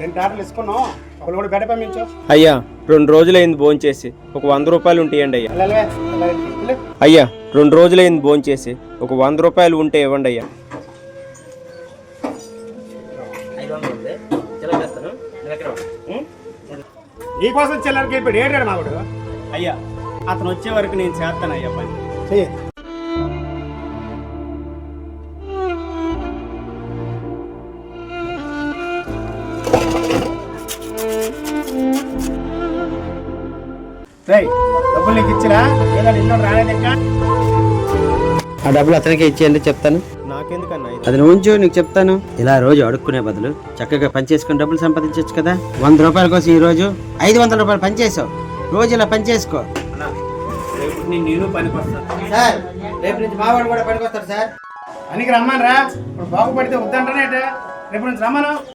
రెండు టాటలు ఇసుకున్నాం ఒకళ్ళు కూడా బెడ పంపించు. అయ్యా రెండు రోజులైంది భోజనం చేసి. ఒక వంద రూపాయలు ఉంటాయండి అయ్యా. అయ్యా రెండు రోజులైంది భోజనం చేసి. ఒక వంద రూపాయలు ఉంటే ఇవ్వండి అయ్యా. నీకోసం చిల్లరకి ఇప్పుడు ఏడాడు మావాడు? అయ్యా అతను వచ్చే వరకు నేను చేస్తాను అయ్యా పని. రేయ్ డబ్బులు నీకు ఇచ్చిరా? లేదా నిన్న రాలేదు ఇంకా ఆ డబ్బులు అతనికి ఇచ్చేయండి చెప్తాను? నాకెందుకన్నా ఇది? అది ఉంచు నీకు చెప్తాను. ఇలా రోజు అడుక్కునే బదులు చక్కగా పని చేసుకుని డబ్బులు సంపాదించవచ్చు కదా? వంద రూపాయల కోసం ఈ రోజు ఐదు వందల రూపాయలు పని చేసావు. రోజు ఇలా పని చేసుకో. అన్నా, రేపు నేను నేను పనికి వస్తాను సార్ రేపు నుంచి మావాడు కూడా పనికి వస్తాడు సార్. పనికి రమ్మని రా ఇప్పుడు బాగుపడితే వద్దంటానే రేపు నుంచి రమ్మను.